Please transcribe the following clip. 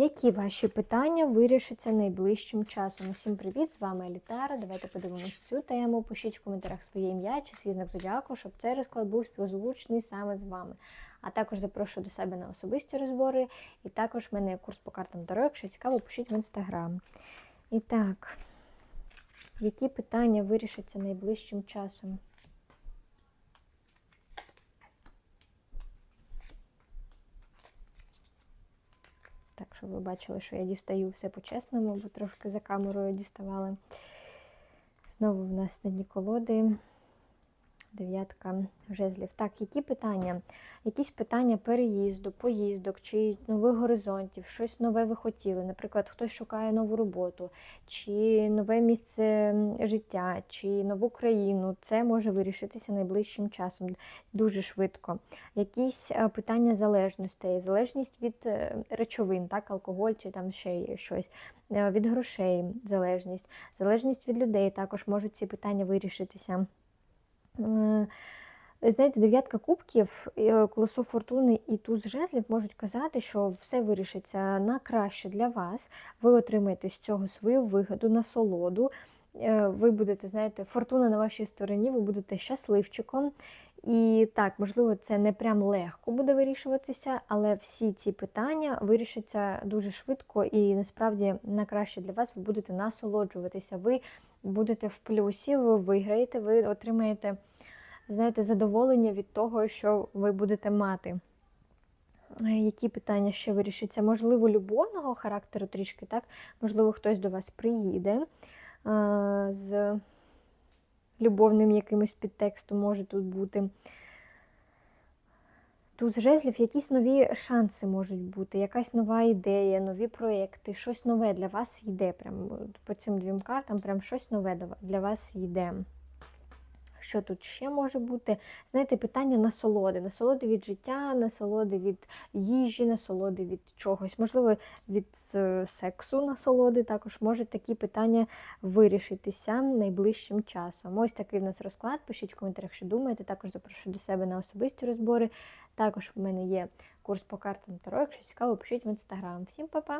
Які ваші питання вирішаться найближчим часом? Усім привіт! З вами Елітара. Давайте подивимось цю тему. Пишіть в коментарях своє ім'я чи свій знак зодіаку, щоб цей розклад був співзвучний саме з вами. А також запрошую до себе на особисті розбори. І також в мене є курс по картам Таро. Якщо цікаво, пишіть в інстаграм. І так, які питання вирішаться найближчим часом? Щоб ви бачили, що я дістаю все по-чесному, бо трошки за камерою діставала. Знову в нас на дні колоди. Дев'ятка жезлів. Так, які питання? Якісь питання переїзду, поїздок, чи нових горизонтів, щось нове ви хотіли. Наприклад, хтось шукає нову роботу, чи нове місце життя, чи нову країну. Це може вирішитися найближчим часом дуже швидко. Якісь е, питання залежностей, залежність від е, речовин, так, алкоголь чи там ще щось, Е, від грошей залежність, залежність від людей також можуть ці питання вирішитися. Знаєте, дев'ятка кубків, е, колесо фортуни і туз жезлів можуть казати, що все вирішиться на краще для вас. Ви отримаєте з цього свою вигоду, насолоду. Е, Ви будете, знаєте, фортуна на вашій стороні, ви будете щасливчиком. І так, можливо, це не прям легко буде вирішуватися, але всі ці питання вирішаться дуже швидко і насправді на краще для вас ви будете насолоджуватися. Ви будете в плюсі, ви виграєте, ви отримаєте знаєте, задоволення від того, що ви будете мати. Е, Які питання ще вирішаться? Можливо, любовного характеру трішки, так? Можливо, хтось до вас приїде а, з любовним якимось підтекстом може тут бути. Туз жезлів, якісь нові шанси можуть бути, якась нова ідея, нові проекти, щось нове для вас йде. Прям по цим двом картам, прям щось нове для вас йде. Що тут ще може бути? Знаєте, питання насолоди. Насолоди від життя, насолоди від їжі, насолоди від чогось. Можливо, від е, сексу насолоди також можуть такі питання вирішитися найближчим часом. Ось такий в нас розклад. Пишіть в коментарях, що думаєте. Також запрошую до себе на особисті розбори. Також в мене є курс по картам Таро. Якщо цікаво, пишіть в інстаграм. Всім па-па!